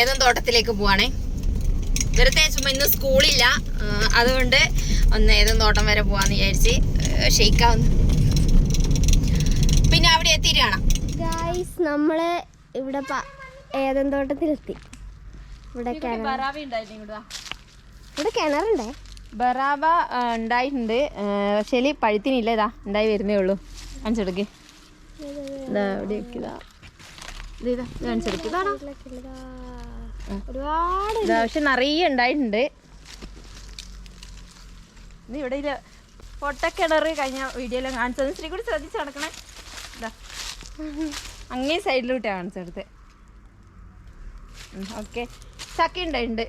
ഏതും തോട്ടത്തിലേക്ക് പോവാണേ. വെറുതെ ചുമ്മാ ഇന്ന് സ്കൂളില്ല. അതുകൊണ്ട് ഒന്ന് ഏതും തോട്ടം വരെ പോവാന്ന് വിചാരിച്ച് ഷെയ്ക്കാവുന്നു. പിന്നെ അവിടെ എത്തിയിട്ട് കാണാം. ഗായ്സ് നമ്മൾ ഇവിടെ ഏതും തോട്ടത്തിലെത്തി. ഇവിടെ കിണറുണ്ടേ. ബറാബ ആ, ഉണ്ടായിട്ടുണ്ട്. പക്ഷേ പഴുത്തിനില്ല ഇതാ ഉണ്ടായി വരുന്നേ ഉള്ളൂ. കാണിച്ചെടുക്ക് ഇതാ ഇവിടെ ഇതാ ഇത് ഇതാ ഇത് കാണിച്ചെടുക്ക് ഇതാണോ? ഒരുപാട് പക്ഷെ നിറയെ ഉണ്ടായിട്ടുണ്ട്. ഇത് ഇവിടെ ഇല്ല പൊട്ടക്കിണർ കഴിഞ്ഞ വീഡിയോയിലും കാണിച്ചത്. ശ്രീ കൂടി ശ്രദ്ധിച്ച് നടക്കണേ. ഇതാ അങ്ങേ സൈഡിലോട്ടാണ് കാണിച്ചെടുത്ത് ഓക്കെ. ചക്ക ഉണ്ടായിട്ടുണ്ട്.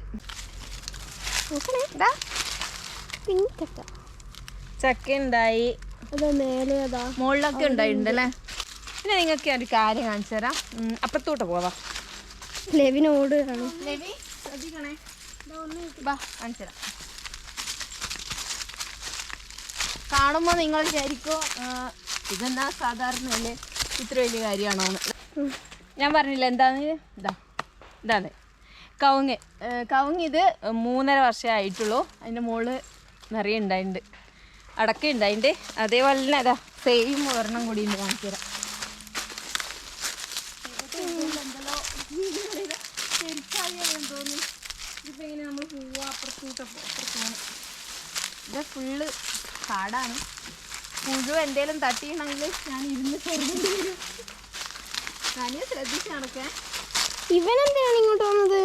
ഇതാ ചക്ക. ഉണ്ടായി. മുകളിലൊക്കെ ഉണ്ടായിട്ടുണ്ട് അല്ലേ? പിന്നെ നിങ്ങൾക്ക് ഒരു കാര്യം കാണിച്ചു തരാം. അപ്പുറത്തോട്ട് പോവാ. ലെവിനോട് കാണും. രവി ശ്രദ്ധിക്കണേ. ബാ കാണിച്ചു തരാം. കാണുമ്പോൾ നിങ്ങൾ വിചാരിക്കും ഇതെന്താ ഇതെന്നാ സാധാരണ അല്ലേ ഇത്ര വലിയ കാര്യമാണോ ഞാൻ പറഞ്ഞില്ല എന്താന്ന്? ഇതാ ഇതാണ്. കവുങ്ങ് കവുങ്ങ് ഇത് മൂന്നര വർഷമേ ആയിട്ടുള്ളൂ. അതിന്റെ മുകളിൽ നിറയെ ഉണ്ടായിട്ടുണ്ട് അടക്ക ഉണ്ടായിട്ടുണ്ട് അതേപോലെ തന്നെ അതാ സെയിം ഒരെണ്ണം കൂടി ഉണ്ട് കാണിച്ചു തരാം. ഇത് ഫുള്ള് കാടാണ്. പുഴു എന്തേലും തട്ടിയണെങ്കിൽ ഞാൻ ഇരുന്ന് ചെറുതേണ്ടി വരും ശ്രദ്ധിച്ച് നടക്കാൻ ഇവനെന്താണ് ഇങ്ങോട്ട് വന്നത്?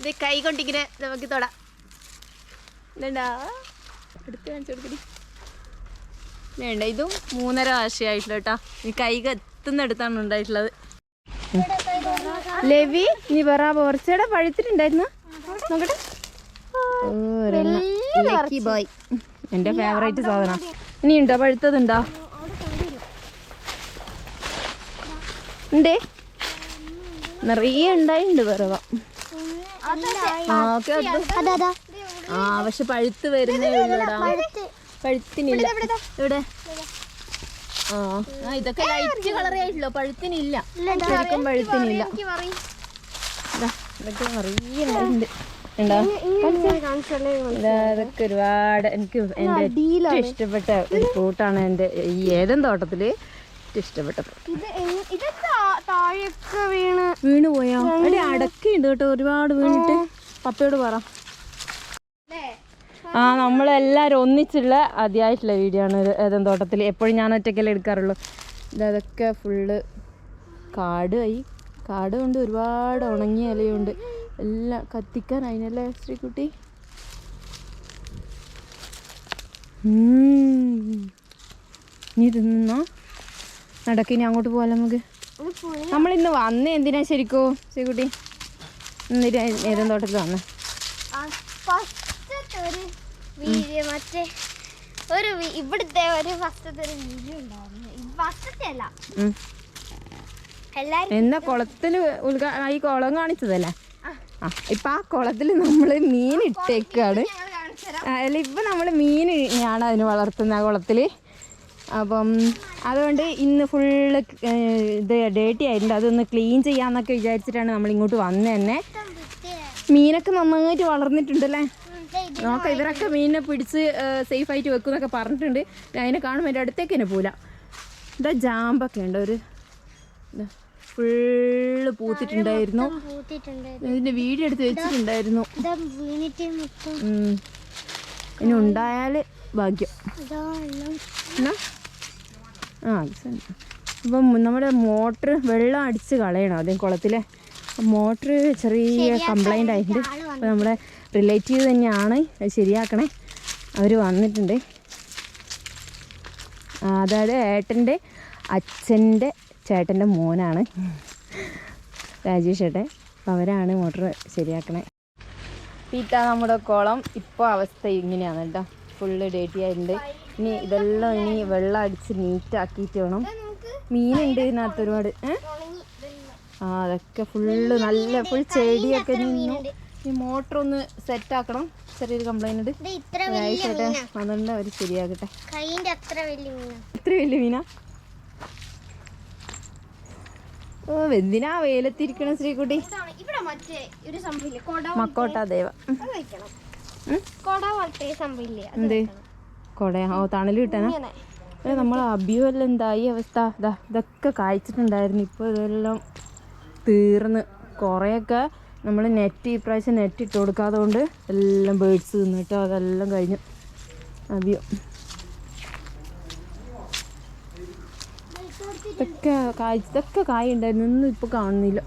ഇത്. കൈ കൊണ്ടിങ്ങനെ നമുക്ക് തൊടാം. ഇതുണ്ടാ എടുത്ത് കാണിച്ചു കൊടുക്കടി വേണ്ട ഇതും മൂന്നര ആശയായിട്ടുള്ള കേട്ടോ. ഈ കൈ എത്തുന്നിടത്താണ് ഉണ്ടായിട്ടുള്ളത്. ലവി നീ പറ പോർച്ചയുടെ പഴുത്തിട്ടുണ്ടായിരുന്നു. നോക്കട്ടെ. എന്റെ ഫേവറേറ്റ് സാധനം. ഇനി ഉണ്ടോ? പഴുത്തതുണ്ടോ? ഉണ്ടേ? നിറയെ ഉണ്ടായിട്ടുണ്ട് പറവ ആ പക്ഷെ പഴുത്ത് വരുന്നേ ഉള്ളൂടാ. പഴുത്തിനില്ല. ഇവിടെ ഇതൊക്കെ ലൈറ്റ് കളറേ ആയിട്ടുള്ളൂ. പഴുത്തിനില്ല. ശരിക്കും പഴുത്തിനില്ല. ഇതൊക്കെ നിറയെ ഉണ്ടായിട്ടുണ്ട് ഉണ്ടോ. കാണിച്ചല്ലേ ഇതാ, ഇതൊക്കെ ഒരുപാട് എനിക്ക് എന്റെ ഏറ്റവും ഇഷ്ടപ്പെട്ട ഒരു ഫ്രൂട്ടാണ് എന്റെ ഈ ഏതൻ തോട്ടത്തിൽ ഏറ്റവും താ- താഴെയൊക്കെ വീണ്. വീണ് പോയോ അവിടെ അടക്കുണ്ട് കേട്ടോ ഒരുപാട് വീണിട്ട്. പപ്പയോട് പറ. ആ നമ്മളെല്ലാവരും ഒന്നിച്ചുള്ള ആദ്യമായിട്ടുള്ള വീഡിയോ ആണ്. ഏതെങ്കിലും തോട്ടത്തിൽ എപ്പോഴും ഞാൻ ഒറ്റയ്ക്കല്ലേ എടുക്കാറുള്ളൂ. ഇതൊക്കെ ഫുള്ള് കാട് ആയി. കാട് കൊണ്ട് ഒരുപാട് ഉണങ്ങിയ ഇലയുണ്ട്. എല്ലാം കത്തിക്കാൻ അതിനല്ലേ ശ്രീകുട്ടി. നീ തിന്നോ നടക്കിനി അങ്ങോട്ട് പോകാലോ നമുക്ക്? നമ്മൾ ഇന്ന് വന്നേ എന്തിനാ ശരിക്കോ ശ്രീകുട്ടി? എന്നിട്ട് ഏതെങ്കിലും തോട്ടത്തിൽ വന്നേ? ഒരു വീഡിയോ മറ്റേ ഒരു ഇവിടുത്തെ ഒരു ഫസ്റ്റത്തെ ഒരു വീഡിയോ ഉണ്ടായിരുന്നു. ഫസ്റ്റത്തെ അല്ല. എന്നാ കുളത്തിൽ ഉദ്ഘാ ഈ കുളം കാണിച്ചതല്ലേ? ആ. ഇപ്പൊ ആ കുളത്തിൽ നമ്മൾ മീൻ ഇട്ടേക്കാണ്. അല്ല ഇപ്പൊ നമ്മൾ മീൻ ആണ് അതിന് വളർത്തുന്ന ആ കുളത്തിൽ. അപ്പം അതുകൊണ്ട് ഇന്ന് ഫുള്ള് ഇത് ഡേട്ടി ആയിട്ടുണ്ട്. അതൊന്ന് ക്ലീൻ ചെയ്യാന്നൊക്കെ വിചാരിച്ചിട്ടാണ് നമ്മൾ ഇങ്ങോട്ട് വന്നത് തന്നെ മീനൊക്കെ നന്നായിട്ട് വളർന്നിട്ടുണ്ടല്ലേ? നോക്കാം ഇവരൊക്കെ മീനിനെ പിടിച്ച് സേഫ് ആയിട്ട് വെക്കും എന്നൊക്കെ പറഞ്ഞിട്ടുണ്ട്. ഞാൻ അതിനെ കാണുമ്പോൾ എന്റെ അടുത്തേക്ക് തന്നെ പോല ഇതാ ജാമ്പൊക്കെ ഉണ്ട്. ഒരു ഫുള്ള് പൂത്തിട്ടുണ്ടായിരുന്നു. പൂത്തിട്ടുണ്ട് ഇതിന്റെ വീഡിയോ എടുത്ത് വെച്ചിട്ടുണ്ടായിരുന്നു. ഇനി ഉണ്ടായാൽ ഭാഗ്യം. ആ അപ്പം നമ്മുടെ മോട്ടർ വെള്ളം അടിച്ച് കളയണം ആദ്യം കുളത്തിലെ. മോട്ടർ ചെറിയ കംപ്ലൈന്റ് ആയിട്ടുണ്ട്. അപ്പോൾ നമ്മുടെ റിലേറ്റീവ് തന്നെയാണ്. അത് ശരിയാക്കണേ. അവർ വന്നിട്ടുണ്ട്. അതായത് ഏട്ടന്റെ അച്ഛന്റെ ചേട്ടന്റെ മോനാണ്. രാജേഷ് ഏട്ടൻ. അപ്പോൾ അവരാണ് മോട്ടർ ശരിയാക്കണേ. പീറ്റ നമ്മുടെ കുളം ഇപ്പോൾ അവസ്ഥ ഇങ്ങനെയാണ് കേട്ടോ. ഫുള്ള് ഡേറ്റി ആയിട്ടുണ്ട്. ഇനി ഇതെല്ലാം ഇനി വെള്ളം അടിച്ച് നീറ്റാക്കിയിട്ട് വേണം. മീനുണ്ട് ഇതിനകത്ത് ഒരുപാട്. ആ അതൊക്കെ ഫുള്ള് നല്ല ഫുൾ ചെടിയൊക്കെ നിന്നു. ഈ മോട്ടർ ഒന്ന് സെറ്റ് ആക്കണം. ചെറിയൊരു കംപ്ലൈന്റ് ഉണ്ട്. ആയിക്കോട്ടെ അതുകൊണ്ട് അവർ അത്ര വലിയ മീന. ഇത്ര വലിയ മീന? ഓ എന്തിനാ വെയിലത്തിരിക്കണം ശ്രീകുട്ടി? ഇവിടെ മറ്റേ ഒരു കൊട മക്കോട്ടാ ദേവ? കൊട പോലത്തെ സംഭവം എന്ത്? വെക്കണം. ഓ തണൽ കിട്ടാനാ നമ്മൾ എല്ലാം എന്തായി അവസ്ഥ? ഇതാ ഇതൊക്കെ കായ്ച്ചിട്ടുണ്ടായിരുന്നു. ഇപ്പോൾ ഇതെല്ലാം തീർന്ന്. കുറേയൊക്കെ നമ്മൾ നെറ്റ് ഈ പ്രാവശ്യം നെറ്റ് ഇട്ട് കൊടുക്കാതെ കൊണ്ട് എല്ലാം ബേഡ്സ് തിന്നിട്ടോ അതെല്ലാം കഴിഞ്ഞു. അവിയോ ഇതൊക്കെ കായ് ഇതൊക്കെ കായ ഉണ്ടായിരുന്നു. ഒന്നും ഇപ്പോൾ കാണുന്നില്ല.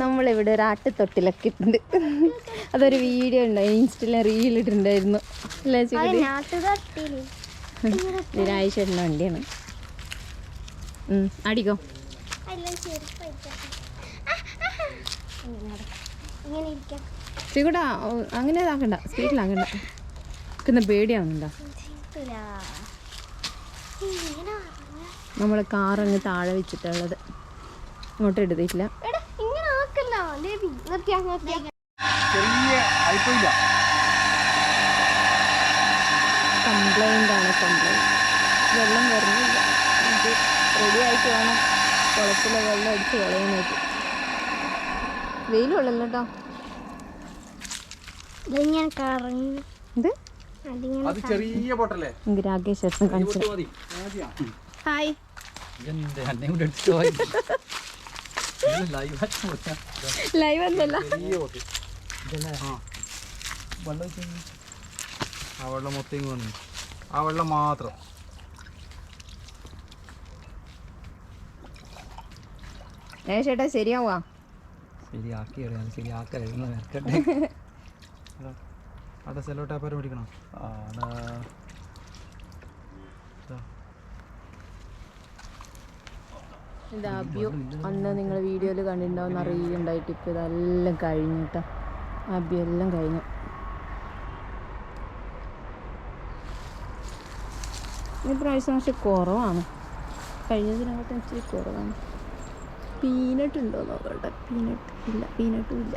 നമ്മളിവിടെ ഒരു ആട്ടുതൊട്ടിലൊക്കെ ഇട്ടുണ്ട് അതൊരു വീഡിയോ ഉണ്ടായി ഇൻസ്റ്റയിലെ റീൽ ഇട്ടിട്ടുണ്ടായിരുന്നു. അല്ലേ ദിനാഴ്ചയുടെ വണ്ടിയാണ്. അടിക്കോ എല്ലാം ചെരുപ്പ് വെക്കാം. ആ, ആ, ആ. ഇങ്ങനെ ഇരിക്കാം ശ്രീകുട്ട അങ്ങനെ ഇതാക്കണ്ട. സ്പീഡിലാക്കണ്ട പിന്നെ പേടിയാവുന്നുണ്ടോ? നമ്മൾ കാർ അങ്ങ് താഴെ വെച്ചിട്ടുള്ളത്. ഇങ്ങോട്ട് എടുത്തിട്ടില്ല. കംപ്ലൈന്റ് ആണ് കംപ്ലൈന്റ് വെള്ളം വരുന്നില്ല. എനിക്ക് റെഡി ആയിട്ട് വേണം കുളത്തിലെ വെള്ളം അടിച്ച് കളയാനായിട്ട്. വെയിൽ കൊള്ളല്ലോ കേട്ടോ ഇതിങ്ങനെ കറങ്ങി. ഇത്? അതിങ്ങനെ അത് ചെറിയ രാകേഷ്. ഹായ്. ലൈവ്. ആ. വെള്ളം മൊത്തം ഇങ്ങ് വന്നു. ആ വെള്ളം മാത്രം. ഏ ചേട്ടാ ശരിയാവാ ശരിയാക്കി അറിയാം ശരിയാക്കല്ലേ ഇന്ന് നിൽക്കട്ടെ അവിടെ സെല്ലോ ടാപ്പാരം പിടിക്കണോ? ആടാ ഇതാ. ഇത് അബ്യു. അന്ന് നിങ്ങൾ വീഡിയോയിൽ കണ്ടിട്ടുണ്ടാവുന്ന അറിയുണ്ടായിട്ട് ഇപ്പൊ ഇതെല്ലാം കഴിഞ്ഞു കേട്ടോ അബ്യു എല്ലാം കഴിഞ്ഞു. ഇനി പ്രാവശ്യം പക്ഷെ കുറവാണ്. കഴിഞ്ഞതിനകത്ത് ഇച്ചിരി കുറവാണ്. പീനട്ട് ഉണ്ടോ നോക്കട്ടെ പീനട്ട് ഇല്ല പീനട്ടും ഇല്ല.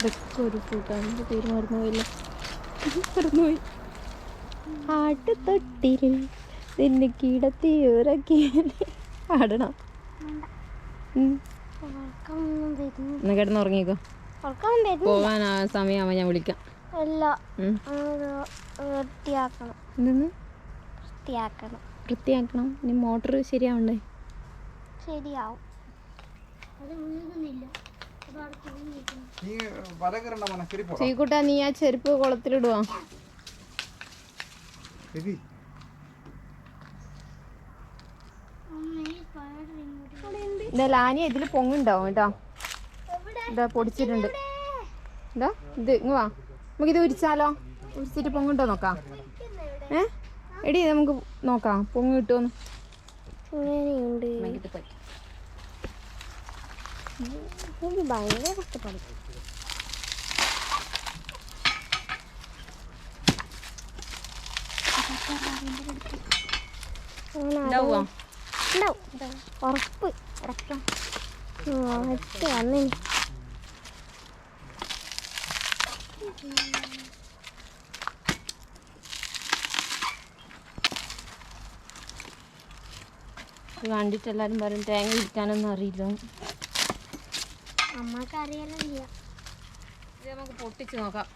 ഇതൊക്കെ ഒരു ഫ്രൂട്ടാണ് പേര് മറന്നുപോയില്ല. മറന്നുപോയി. ആട്ടുതൊട്ടിൽ നിന്നെ കിടത്തി ഉറക്കി ആടണം എന്നാ കിടന്ന് ഉറങ്ങിക്കോ. ആ ഞാൻ വിളിക്കാം. വൃത്തിയാക്കണം. വൃത്തിയാക്കണം. വൃത്തിയാക്കണം ഇനി മോട്ടർ ശരിയാവണ്ടേ? ശരിയാവും. നീ ചീക്കുട്ട ആ ചെരുപ്പ് കുളത്തിലിടുവാ. ലാനി ഇതിൽ പൊങ്ങുണ്ടാവും കേട്ടോ എന്താ? ഇതാ പൊടിച്ചിട്ടുണ്ട്. ഇതാ ഇത് ഇങ്ങ് വാ. നമുക്ക് ഇത് ഉരിച്ചാലോ? ഉരിച്ചിട്ട് പൊങ്ങുണ്ടോ നോക്കാം. ഏ? എടി നമുക്ക് നോക്കാം. പൊങ്ങി കിട്ടുമെന്ന് ഭയങ്കര കഷ്ടപ്പാട്. ഉറപ്പ്. ഇറക്കാം ഒറ്റ വന്നിനി. ഇത് കണ്ടിട്ട് എല്ലാവരും പറയും തേങ്ങ ഇരിക്കാനൊന്നും അറിയില്ല. അമ്മയ്ക്ക് ഇത് നമുക്ക് പൊട്ടിച്ച് നോക്കാം.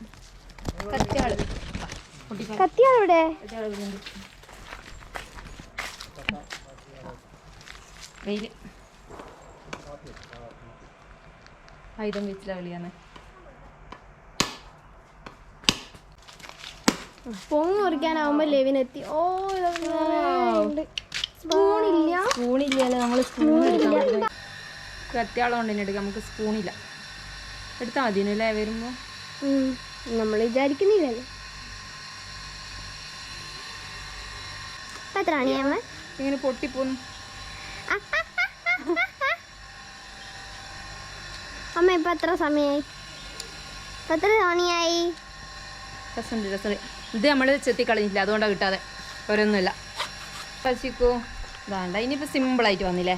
ആയുധം വെച്ചില്ല കളിയാന്ന് പൊങ്ങ് മുറിക്കാനാവുമ്പോ ലെവിനെത്തി. ഓ സ്പൂണില്ല. സ്പൂണില്ലല്ലോ നമ്മൾ സ്പൂൺ തന്നെ എടുക്കാം നമുക്ക് സ്പൂണില്ല. എടുത്താൽ മതി അല്ലേ വരുമ്പോൾ നമ്മൾ വിചാരിക്കുന്നില്ലല്ലോ. ഇങ്ങനെ പൊട്ടിപ്പോന്നു. അമ്മ ഇപ്പൊ എത്ര സമയായി? എത്ര രസമുണ്ട് രസമുണ്ട്. ഇത് നമ്മൾ ചെത്തി കളഞ്ഞില്ല അതുകൊണ്ടാണ് കിട്ടാതെ. ഓരോന്നുമില്ല. പശിക്കോ ഇതാണ്ട സിമ്പിൾ ആയിട്ട് വന്നില്ലേ?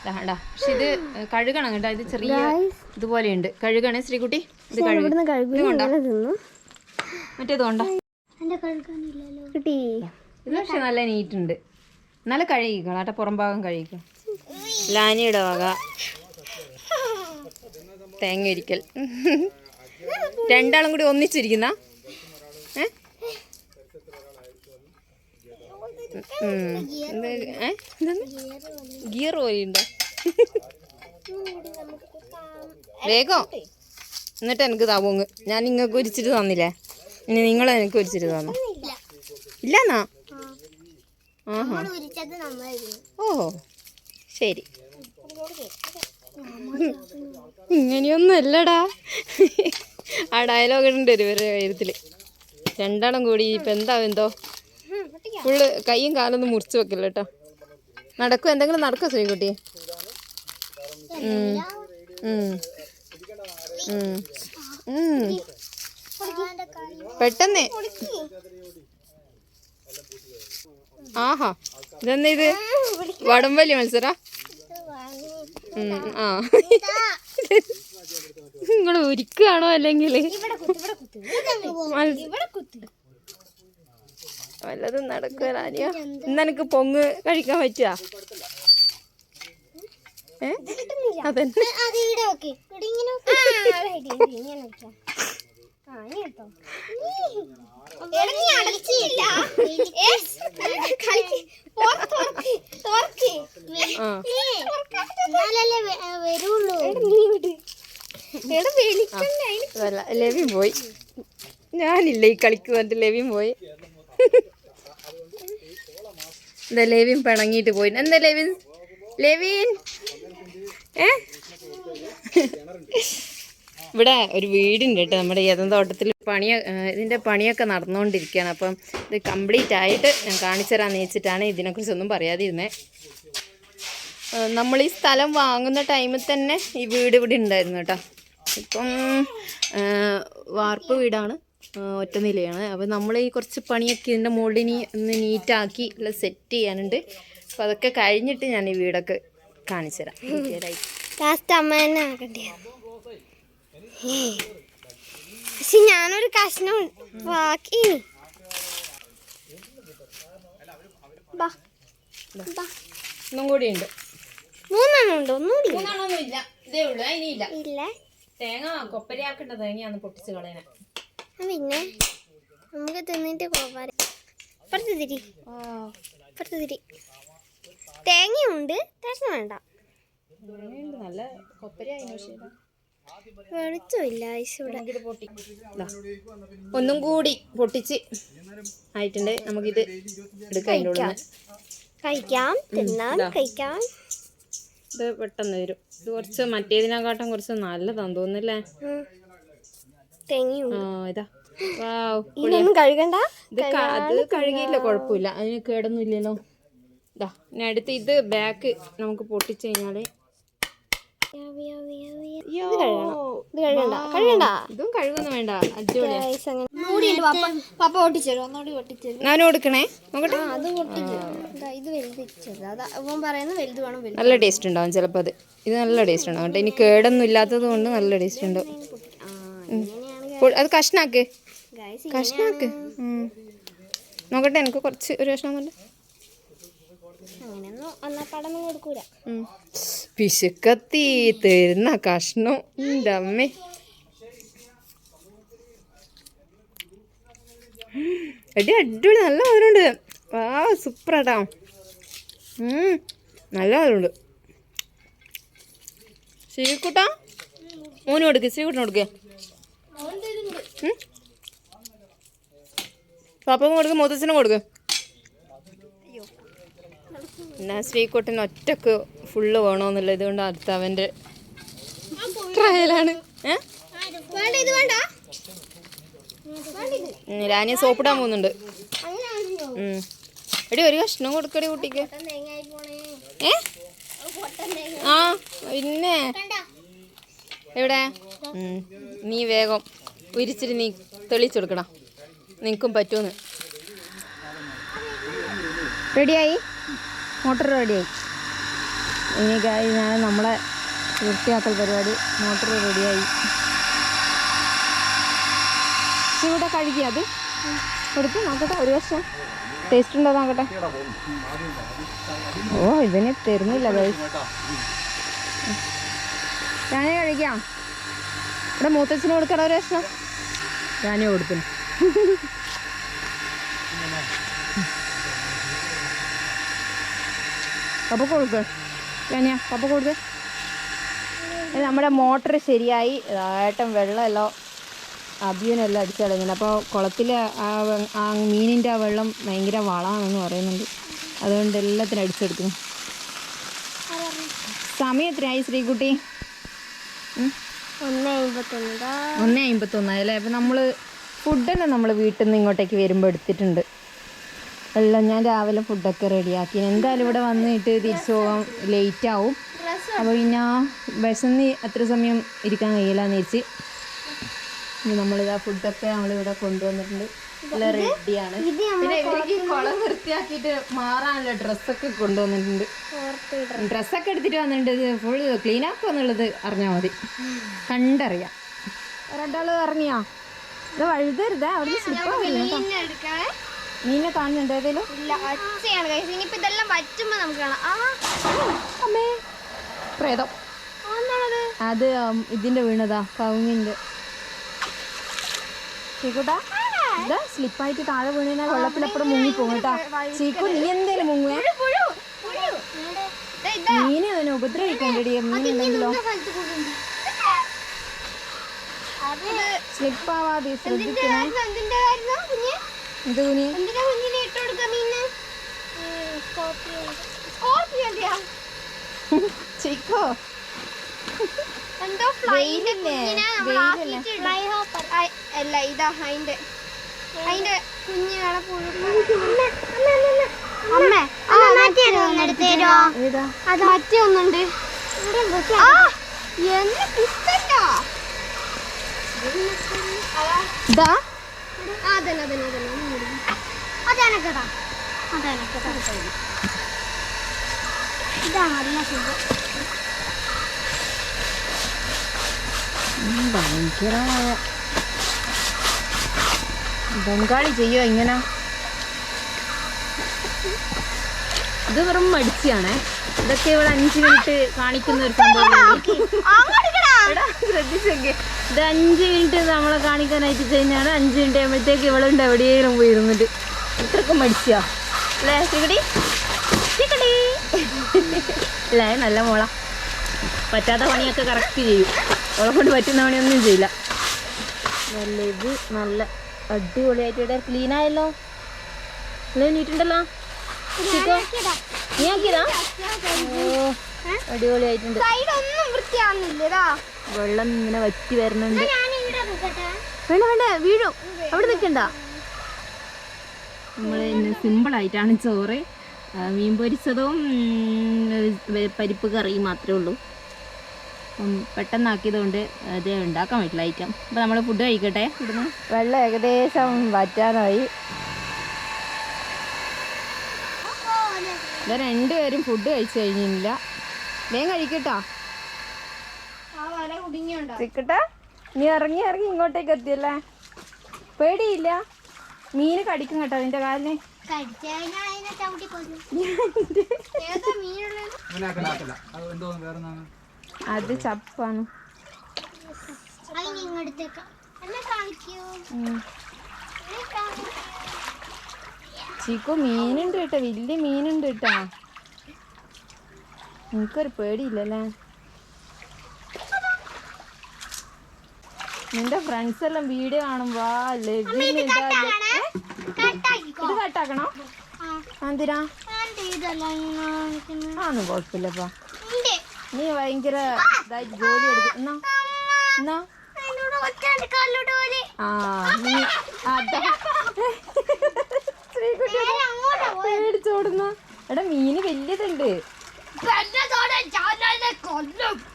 ഇതാണ്ട പക്ഷെ ഇത് കഴുകണം കേട്ടോ. ഇത് ചെറിയ ഇതുപോലെയുണ്ട്. കഴുകണേ ശ്രീകുട്ടി? ഇത് കഴുകി. മറ്റേത് കൊണ്ട. ഇത് പക്ഷെ നല്ല നീറ്റ് ഉണ്ട് എന്നാലും കഴുകിക്കണം കേട്ടോ പുറം ഭാഗം കഴുകിക്കും ലാനിയുടെ വക. തേങ്ങ ഒരിക്കൽ രണ്ടാളും കൂടി ഒന്നിച്ചിരിക്കുന്ന ഏ ഉം. എന്ത് ഏ? എന്താണ്? ഗിയർ പോലെയുണ്ടോ? വേഗം. എന്നിട്ട് എനിക്ക് താപോങ്ങ് ഞാൻ നിങ്ങൾക്ക് ഒരിച്ചിട്ട് തന്നില്ലേ? ഇനി നിങ്ങൾ എനിക്ക് ഒരിച്ചിട്ട് തന്നു? ഇല്ലെന്നാ? ആഹാ. ഓഹോ. ശരി. ഇങ്ങനെയൊന്നും അല്ലടാ. ആ ഡയലോഗ് ഉണ്ട് ഒരു ഇവരുടെ കാര്യത്തിൽ രണ്ടാളും കൂടി ഇപ്പം എന്താ എന്തോ? ഫുള്ള് കൈയും കാലൊന്നും മുറിച്ച് വെക്കില്ല കേട്ടോ. നടക്കും എന്തെങ്കിലും നടക്കോ ശ്രീകുട്ടി. പെട്ടെന്ന്. ആഹാ ഇതെന്ന ഇത്? വടംവലി മത്സര? ആ. നിങ്ങൾ ഒരുക്കുകയാണോ അല്ലെങ്കിൽ ഇവിടെ കുത്ത് ഇവിടെ കുത്ത് ഇവിടെ കുത്ത് വല്ലതും നടക്കുക ഇന്ന് എനിക്ക് പൊങ്ങ് കഴിക്കാൻ പറ്റുക ഏ? അതന്നെ പോയി. ഞാനില്ല ഈ കളിക്ക് വന്നിട്ട് ലെവിൻ പോയി. എന്താ ലെവിൻ പിണങ്ങിയിട്ട് പോയി. എന്താ ലെവിൻ ലെവിൻ ഏ? ഇവിടെ ഒരു വീടുണ്ട് കേട്ടോ. നമ്മുടെ ഏതന്തോട്ടത്തിൽ പണി ഇതിന്റെ പണിയൊക്കെ നടന്നുകൊണ്ടിരിക്കുകയാണ്. അപ്പം ഇത് കംപ്ലീറ്റ് ആയിട്ട് ഞാൻ കാണിച്ചു തരാമെന്ന് വെച്ചിട്ടാണ് ഇതിനെക്കുറിച്ചൊന്നും പറയാതിരുന്നത് നമ്മൾ ഈ സ്ഥലം വാങ്ങുന്ന ടൈമിൽ തന്നെ ഈ വീട് ഇവിടെ ഉണ്ടായിരുന്നു കേട്ടോ. ഇപ്പം വാർപ്പ് വീടാണ്. ഒറ്റ നിലയാണ്. അപ്പോൾ നമ്മൾ ഈ കുറച്ച് പണിയൊക്കെ ഇതിന്റെ മുകളിൽ ഇനി ഒന്ന് നീറ്റാക്കി എല്ലാം സെറ്റ് ചെയ്യാനുണ്ട്. അപ്പോൾ അതൊക്കെ കഴിഞ്ഞിട്ട് ഞാൻ ഈ വീടൊക്കെ കാണിച്ചു തരാം. ലാസ്റ്റ് അമ്മ തന്നെ ആക്കണ്ടേ? പക്ഷെ ഞാനൊരു കഷ്ണം ബാക്കി. ഒന്നും കൂടി ഉണ്ട്. മൂന്നെണ്ണം ഉണ്ട് ഒന്നുകൂടി ഇല്ല. ഇതേ ഉള്ളൂ അതിനില്ല. ഇല്ല. തേങ്ങ കൊപ്പരയാക്കേണ്ട തേങ്ങയാണ് പൊട്ടിച്ച് കളയണേ. പിന്നെ നമുക്ക് തിന്നിട്ട് പോവാറ് ഇപ്പുറത്ത് തിരി. ഇപ്പുറത്ത് തിരി. തേങ്ങയുണ്ട്. തേങ്ങ വേണ്ട. നല്ല കൊപ്പര. വെളിച്ചമില്ല ഒന്നും കൂടി പൊട്ടിച്ച് ആയിട്ടുണ്ട്. നമുക്കിത് എടുക്കാം കഴിക്കാം. തിന്നാം. കഴിക്കാം. ഇത് പെട്ടെന്ന് വരും. ഇത് കുറച്ച് മറ്റേതിനെക്കാട്ടും കുറച്ച് നല്ലതാന്ന് തോന്നുന്നല്ലേ ഉം. തേങ്ങയും ആ ഇതാ വാവ് ഇതൊന്നും കഴുകണ്ട. അത് കഴുകിയില്ല കുഴപ്പമില്ല. അതിന് കേടൊന്നും ഇല്ലല്ലോ ഇതാ ഇനി അടുത്ത് ഇത് ബാക്ക് നമുക്ക് പൊട്ടിച്ചു കഴിഞ്ഞാൽ. ഇത് കഴുകൊന്നും വേണ്ട. കൊടുക്കണേ. നോക്കട്ടെ. നല്ല ടേസ്റ്റ് ഉണ്ടാവും ചിലപ്പോൾ അത്. ഇത് നല്ല ടേസ്റ്റ് ഉണ്ടാവും. കേട്ടോ ഇനി കേടൊന്നും ഇല്ലാത്തത് കൊണ്ട് നല്ല ടേസ്റ്റ് ഉണ്ടാവും. അത് കഷ്ണാക്ക്. കഷ്ണാക്ക്. നോക്കട്ടെ എനിക്ക് കുറച്ച് ഒരു കഷ്ണം കൊണ്ട്. പിശുക്കത്തി തരുന്ന കഷ്ണം. അമ്മേ എടി അടിപൊളി നല്ല മധുരമുണ്ട്. വാ സൂപ്പറാട്ടാ. നല്ല മധുരമുണ്ട്. ശ്രീകുട്ടാ മോനും കൊടുക്ക് ശ്രീകുട്ടൻ കൊടുക്ക്. ഉം? പാപ്പക്കും കൊടുക്ക് മൂത്തച്ഛനും കൊടുക്ക്. എന്നാ ശ്രീക്കുട്ടൻ ഒറ്റയ്ക്ക് ഫുള്ള് വേണമെന്നുള്ള ഇതുകൊണ്ട് അടുത്ത അവന്റെ ട്രയലാണ് ലാനിയ സോപ്പിടാൻ പോകുന്നുണ്ട്. എടി ഒരു കഷ്ണം കൊടുക്കടി കുട്ടിക്ക്. ഏ? ആ പിന്നെ. എവിടെ. നീ വേഗം ഉരിച്ചിട്ട് നീ തെളിച്ചു കൊടുക്കണം നിനക്കും പറ്റുമെന്ന് റെഡിയായി? മോട്ടർ റെഡിയായി. ഇനി ഞാൻ നമ്മളെ വൃത്തിയാക്കൽ പരിപാടി മോട്ടർ റെഡിയായി. ഇവിടെ കഴുകി അത് കൊടുത്ത് നോക്കട്ടെ ഒരു വർഷം ടേസ്റ്റ് ഉണ്ടോ നോക്കട്ടെ. ഓ ഇതിന് തരുന്നില്ല. ഞാനേ കഴിക്കാം ഇവിടെ മൂത്തച്ഛന് കൊടുക്കണ ഒരു പ്രശ്നം ഞാനേ കൊടുക്കുന്നു പപ്പ കൊടുക്ക്. ഞാനിയാ പപ്പ നമ്മുടെ മോട്ടർ ശരിയായി. ഏട്ടൻ വെള്ളമെല്ലാം അഭിയനെല്ലാം അടിച്ചു അപ്പോൾ കുളത്തിലെ ആ ആ മീനിന്റെ ആ വെള്ളം ഭയങ്കര വളമാണെന്ന് പറയുന്നുണ്ട്. അതുകൊണ്ട് എല്ലാത്തിനും അടിച്ചെടുക്കുന്നു. സമയം എത്രയായി ശ്രീകുട്ടി? ഒന്ന് അമ്പത്തൊന്ന് ഒന്നേ അമ്പത്തൊന്നായി അല്ലേ അപ്പം നമ്മൾ ഫുഡെല്ലാം നമ്മൾ വീട്ടിൽ നിന്ന് ഇങ്ങോട്ടേക്ക് വരുമ്പോൾ എടുത്തിട്ടുണ്ട്. എല്ലാം ഞാൻ രാവിലെ ഫുഡൊക്കെ റെഡിയാക്കി എന്തായാലും ഇവിടെ വന്നിട്ട് തിരിച്ചു പോകാൻ ലേറ്റ് ആവും. അപ്പോൾ പിന്നെ വിശന്ന് അത്ര സമയം ഇരിക്കാൻ കഴിയില്ല എന്ന് വെച്ച് നമ്മളിതാ ഫുഡൊക്കെ നമ്മളിവിടെ കൊണ്ടുവന്നിട്ടുണ്ട്. എല്ലാം റെഡിയാണ് പിന്നെ ഇവർക്ക് കുളം വൃത്തിയാക്കിയിട്ട് മാറാനുള്ള ഡ്രസ്സൊക്കെ കൊണ്ടുവന്നിട്ടുണ്ട്. ഡ്രസ്സൊക്കെ എടുത്തിട്ട് വന്നിട്ടുണ്ട്. ഇത് ഫുൾ ക്ലീൻ ആക്കുക എന്നുള്ളത് അറിഞ്ഞാൽ മതി. കണ്ടറിയാം. രണ്ടാൾ ഇറങ്ങിയാ? ഇത് വഴുതരുത്. അവിടെ മീനെ കാണുന്നുണ്ട് ഏതെങ്കിലും ഇനിയിപ്പോ ഇതെല്ലാം വറ്റുമ്പോ നമുക്ക് കാണാം. ആ. അമ്മേ. പ്രേതം. അത് ഇതിന്റെ വീണതാ. കവുങ്ങിന്റെ. ചീക്കൂട്ടാ ഇതാ സ്ലിപ്പായിട്ട് താഴെ വീണാൽ വെള്ളത്തിലപ്പുറം മുങ്ങിപ്പോകും കേട്ടാ. ചീക്കു നീ എന്തേലും മുങ്ങുവേ. മീനെ അതിനെ ഉപദ്രവിക്കണ്ടടി മീനുണ്ടെങ്കിലോ സ്ലിപ്പാവാതെ ശ്രദ്ധിക്കണേ. കുഞ്ഞ്? ചീക്കോ? എന്തോ ഫ്ലൈറ്റ് ഫ്ലൈ അയ്- അല്ല ഇതാ അതിന്റെ. അതിന്റെ കുഞ്ഞുങ്ങളെ അമ്മ അത് മറ്റേ ഒന്നുണ്ട് അതന്നെ അതന്നെ അതന്നെ. അതെനക്കതാ അതെനക്കതാ നല്ല ഭയങ്കരമായ ബംഗാളി ചെയ്യോ ഇങ്ങനെ ഇത് വെറും മടിച്ചാണേ. ഇതൊക്കെ ഇവിടെ അഞ്ച് മിനിറ്റ് കാണിക്കുന്ന ഒരു സംഭവം ശ്രദ്ധിച്ചൊക്കെ ഇത് അഞ്ച് മിനിറ്റ് നമ്മളെ കാണിക്കാനായിട്ട് കഴിഞ്ഞാൽ അഞ്ച് മിനിറ്റ് ആകുമ്പോഴത്തേക്ക് ഇവളുണ്ട് എവിടെയെങ്കിലും പോയിരുന്നിട്ട് ഇത്രക്കും മടിച്ചാ. അല്ലേ ചിക്കടി ചിക്കടി അല്ലേ നല്ല മോള. പറ്റാത്ത പണിയൊക്കെ കറക്റ്റ് ചെയ്യും. അവളെ കൊണ്ട് പറ്റുന്ന പണിയൊന്നും ചെയ്യില്ല. നല്ല ഇത് നല്ല അടിപൊളിയായിട്ട് ഇവിടെ ക്ലീൻ ആയല്ലോ. നീറ്റുണ്ടല്ലോ അടിപൊളിയായിട്ടുണ്ട്. വെള്ളം ഇങ്ങനെ വറ്റി വരുന്നുണ്ട് വേണ്ട വേണ്ട വീഴും. അവിടെ നിൽക്കണ്ട നമ്മൾ സിമ്പിളായിട്ടാണ് ചോറ്. മീൻ പൊരിച്ചതും പരിപ്പ് കറിയും മാത്രമേ ഉള്ളൂ. പെട്ടെന്നാക്കിയതുകൊണ്ട് അത് ഉണ്ടാക്കാൻ പറ്റില്ല ഐറ്റം അപ്പോൾ നമ്മൾ ഫുഡ് കഴിക്കട്ടെ. ഇവിടുന്ന് വെള്ളം ഏകദേശം വറ്റാനായി. ഇതാ രണ്ടുപേരും ഫുഡ് കഴിച്ചു കഴിഞ്ഞില്ല വേഗം കഴിക്കട്ടോ. ചിക്കട്ട നീ ഇറങ്ങി ഇറങ്ങി ഇങ്ങോട്ടേക്ക് എത്തിയല്ലേ? പേടിയില്ല. മീന് കടിക്കും കേട്ടോ നിന്റെ കാലിന്. കടിച്ചു അത് ചപ്പാണ്. ചീക്കു മീനുണ്ട് കേട്ടോ വലിയ മീനുണ്ട് കേട്ടോ. നിനക്കൊരു പേടിയില്ലല്ലേ? നിന്റെ ഫ്രണ്ട്സ് എല്ലാം വീഡിയോ കാണുമ്പോ വാ ഇതാ കട്ടാക്കണോ? എന്തിനാ? ആണ് ആന്നും കുഴപ്പമില്ലപ്പാ നീ ഭയങ്കര ഇതായിട്ട് ജോലി എടുക്കും. എന്നാ? എന്നാ? അതിനോട് ഒറ്റ കാലിലോട്ട് പോലെ ആ നീ അതാ. പേടിച്ചോടുന്ന എടാ മീന് വലിയതുണ്ട്.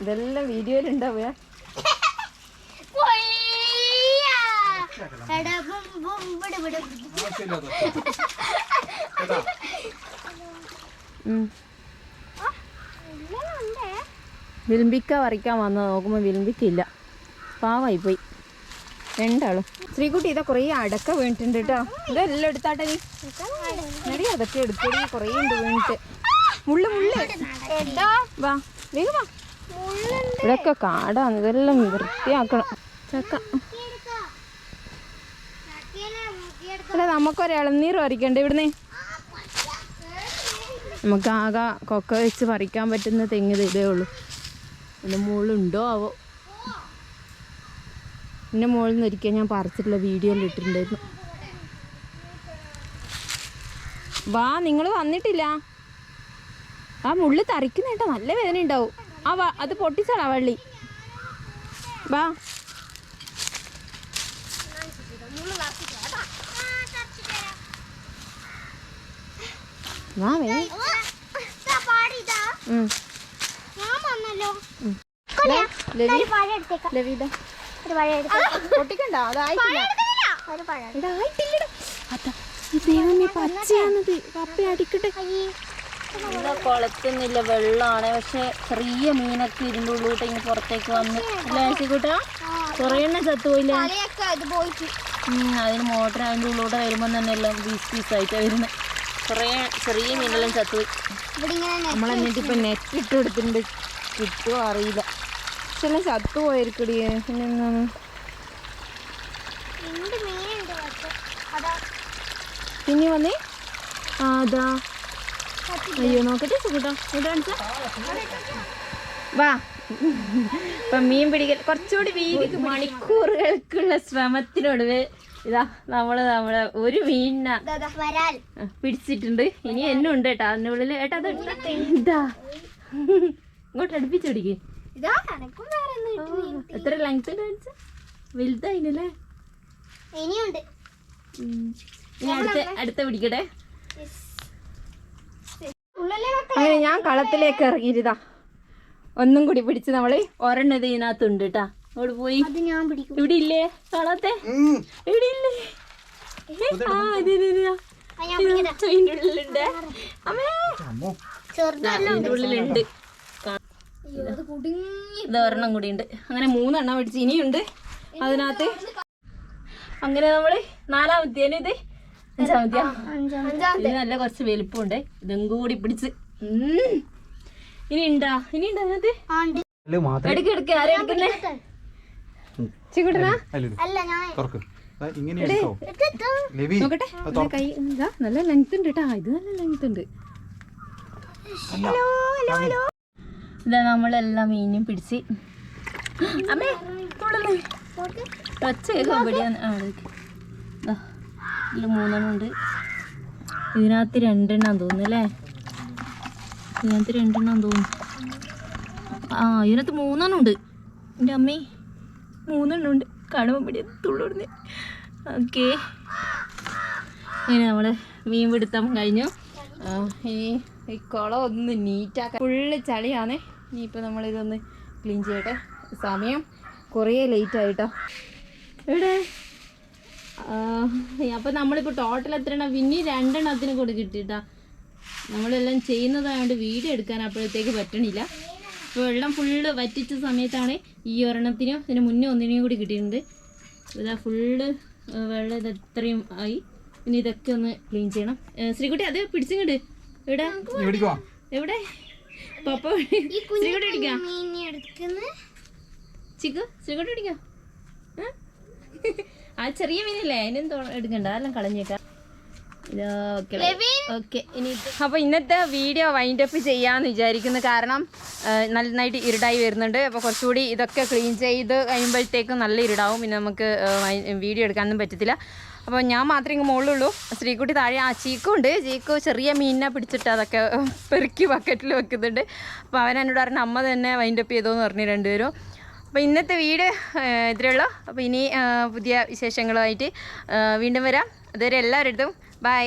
ഇതെല്ലാം വീഡിയോയിലുണ്ടാവുക. പൊയ്യാ. എടാ, ബും, ബും, വിട്, വിട്. ആവശ്യമില്ലാത്ത കേട്ടാ ആ, ഇങ്ങനുണ്ടേ. വിൽമ്പിക്ക പറിക്കാൻ വന്നത് നോക്കുമ്പോൾ വിൽമ്പിക്കില്ല പാവായി പോയി രണ്ടാളും. ശ്രീകുട്ടി ഇതാ കുറേ അടക്ക വീണിട്ടുണ്ട് കേട്ടോ ഇതെല്ലാം എടുത്താട്ടെ നീ? നടി അതൊക്കെ എടുത്തു കുറേ ഉണ്ട് വീണിട്ട്. മുള്ളു മുള്ളു. വാ. വേഗം വാ. ഇവിടെയൊക്കെ കാടാണ്. ഇതെല്ലാം വൃത്തിയാക്കണം. ചക്ക. അല്ല നമുക്കൊരു പറിക്കണ്ടേ ഇവിടുന്ന്? നമുക്ക് ആകെ കൊക്ക വെച്ച് പറിക്കാൻ പറ്റുന്ന തെങ്ങ് ഇതേ ഉള്ളൂ. എന്റെ മുകളിലുണ്ടോ ആവോ എന്റെ മുകളിൽ നിന്ന് ഒരിക്കൽ ഞാൻ പറിച്ചിട്ടുള്ള വീഡിയോയിൽ ഇട്ടിട്ടുണ്ടായിരുന്നു. വാ നിങ്ങൾ വന്നിട്ടില്ല? ആ മുള്ള് തറിക്കുന്ന കേട്ടോ നല്ല വേദന ഉണ്ടാവും. ആ വാ അത് പൊട്ടിച്ചാടാ വള്ളി. വാ. വാ വേ പൊട്ടിക്കണ്ട അതായിട്ടില്ല പച്ചയാണത്. അടിക്കട്ടെ. കുളത്തുന്നില്ല വെള്ളമാണ് പക്ഷെ ചെറിയ മീനൊക്കെ ഇതിന്റെ ഉള്ളിലോട്ട് ഇങ്ങനെ പുറത്തേക്ക് വന്നു. ലാസിക്കൂട്ടാ കുറേ എണ്ണം ചത്തുപോയില്ല അതിന് മോട്ടർ അതിന്റെ ഉള്ളിലോട്ട് വരുമ്പോൾ തന്നെ എല്ലാം പീസ് പീസായിട്ടാണ് വരുന്നത് കുറേ ചെറിയ മീനെല്ലാം ചത്തുപോയി നമ്മളെന്നിട്ട് ഇപ്പം നെറ്റ് ഇട്ട് കൊടുത്തിട്ടുണ്ട്. കിട്ടുമോ അറിയില്ല. പക്ഷെ എല്ലാം ചത്തുപോയിരിക്കടി പിന്നെ എന്താണ് രണ്ട് മീനുണ്ട് പക്ഷെ അതാ. പിന്നെ വന്നേ? ആ അതാ. അയ്യോ നോക്കട്ടെ സുഖട്ടോ ഇവിടെ കാണിച്ചാ. വാ. ഇപ്പൊ മീൻ പിടിക്കൽ കുറച്ചുകൂടി വീതിക്ക് മണിക്കൂറുകൾക്കുള്ള ശ്രമത്തിനൊടുവ് ഇതാ നമ്മൾ നമ്മളെ ഒരു മീനിന പിടിച്ചിട്ടുണ്ട്. ഇനി എന്നും ഉണ്ട് കേട്ടോ. അതിന്റെ ഉള്ളിൽ ഏട്ടാ അത് ഇതാ. ഇങ്ങോട്ട് അടുപ്പിച്ച് പിടിക്ക്. ഇതാ കണക്കും വേറെ ഒന്നും എത്ര ലെങ്ത് കാണിച്ച വലുതായില്ലേ ഇനിയുണ്ട്. ഇനി അടുത്ത അടുത്ത പിടിക്കട്ടെ? അങ്ങനെ ഞാൻ കളത്തിലേക്ക് ഇറങ്ങിയിരുതാ ഒന്നും കൂടി പിടിച്ച് നമ്മൾ ഒരെണ്ണത് ഇത് ഇതിനകത്തുണ്ട് കേട്ടാ. അവിടെ പോയി. അത് ഞാൻ പിടിക്കും. ഇവിടെ ഇല്ലേ കളത്തെ ഇവിടെ ഇല്ലേ ആ ഇത് ഇതിന്റെ ഉള്ളിലുണ്ട്. അമ്മേ. ചെറുതല്ല. ഇതിന്റെ ഉള്ളിലുണ്ട്. ഇത്. ഒരെണ്ണം കൂടി ഉണ്ട് അങ്ങനെ മൂന്നെണ്ണം അടിച്ച് ഇനിയുണ്ട്. അതിനകത്ത് അങ്ങനെ നമ്മൾ നാലാമത്തേന് ഇത്. അഞ്ചാമത്തെ. നല്ല കുറച്ച് വലിപ്പമുണ്ട്. ഇതും കൂടി പിടിച്ച്. ഇനി ഉണ്ടാ ഇനി ഉണ്ടാ അതിനകത്ത് ആണ്ട് അല്ലേ മാത്രം എടുക്ക് എടുക്ക്. ആരാ എടുക്കുന്നേ? നല്ല കൈ നല്ല ലെങ്ത് ഉണ്ട് കേട്ടാ ഇത് നല്ല ലെങ്ത് ഉണ്ട്. ഇതാ നമ്മളെല്ലാം മീനും പിടിച്ച്. അമ്മേ ഇതിനകത്ത് രണ്ടെണ്ണം തോന്നുന്നു അല്ലേ? ഇതിനകത്ത് രണ്ടെണ്ണം തോന്നുന്നു. ആ ഇതിനകത്ത് മൂന്നെണ്ണം ഉണ്ട് എന്റെ അമ്മേ മൂന്നെണ്ണം ഉണ്ട് കാണുമ്പോൾ പിടി തുള്ളിടുന്നേ ഓക്കെ. അങ്ങനെ നമ്മൾ മീൻ പിടുത്തം കഴിഞ്ഞു. ഈ കുളം ഒന്ന് നീറ്റാക്കാൻ. ഫുള്ള് ചളിയാണേ. ഇനിയിപ്പോൾ നമ്മളിതൊന്ന് ക്ലീൻ ചെയ്യട്ടെ. സമയം കുറേ ലേറ്റ് ആയിട്ടോ. എവിടെ? അപ്പോൾ നമ്മളിപ്പോൾ ടോട്ടൽ എത്ര എണ്ണം പിന്നെ രണ്ടെണ്ണത്തിന് കൂടെ കിട്ടിയിട്ടാ. നമ്മളെല്ലാം ചെയ്യുന്നതായതുകൊണ്ട് വീഡിയോ എടുക്കാൻ അപ്പോഴത്തേക്ക് പറ്റണില്ല. അപ്പോൾ വെള്ളം ഫുള്ള് വറ്റിച്ച സമയത്താണ് ഈ ഒരെണ്ണത്തിനും ഇതിന് മുന്നേ ഒന്നിനെയും കൂടി കിട്ടിയിട്ടുണ്ട്. ഇതാ ഫുള്ള് വെള്ളം ഇത് എത്രയും ആയി. ഇനി ഇതൊക്കെ ഒന്ന് ക്ലീൻ ചെയ്യണം. ശ്രീകുട്ടി അത് പിടിച്ചിങ്ങോട്ട് എവിടെ? എവിടെ? പപ്പ ശ്രീകുട്ടി ചിക്കു അടിക്കാം ആ ചെറിയ മീനല്ലേ? അതിനും എടുക്കണ്ട. അതെല്ലാം കളഞ്ഞേക്കാം. ഓക്കെ ഇനി അപ്പോൾ ഇന്നത്തെ വീഡിയോ വൈൻഡ് അപ്പ് ചെയ്യാമെന്ന് വിചാരിക്കുന്നു. കാരണം നന്നായിട്ട് ഇരുടായി വരുന്നുണ്ട്. അപ്പോൾ കുറച്ചുകൂടി ഇതൊക്കെ ക്ലീൻ ചെയ്ത് കഴിയുമ്പോഴത്തേക്കും നല്ല ഇരുടാവും. പിന്നെ നമുക്ക് വീഡിയോ എടുക്കാനൊന്നും പറ്റത്തില്ല. അപ്പോൾ ഞാൻ മാത്രമേ ഇങ്ങ് മുകളിലുള്ളൂ ശ്രീകുട്ടി താഴെ ആ ചീക്കും ഉണ്ട് ചീക്കു ചെറിയ മീനിനെ പിടിച്ചിട്ട് അതൊക്കെ പെറുക്കി ബക്കറ്റിൽ വെക്കുന്നുണ്ട്. അപ്പോൾ അവൻ എന്നോട് പറഞ്ഞ അമ്മ തന്നെ വൈൻഡ് അപ്പ് ചെയ്തോന്ന് പറഞ്ഞു രണ്ടുപേരും. അപ്പോൾ ഇന്നത്തെ വീട് ഇത്രയേ ഉള്ളൂ. അപ്പോൾ ഇനി പുതിയ വിശേഷങ്ങളുമായിട്ട് വീണ്ടും വരാം. അതുവരെ എല്ലാവരുടെ അടുത്തും ബൈ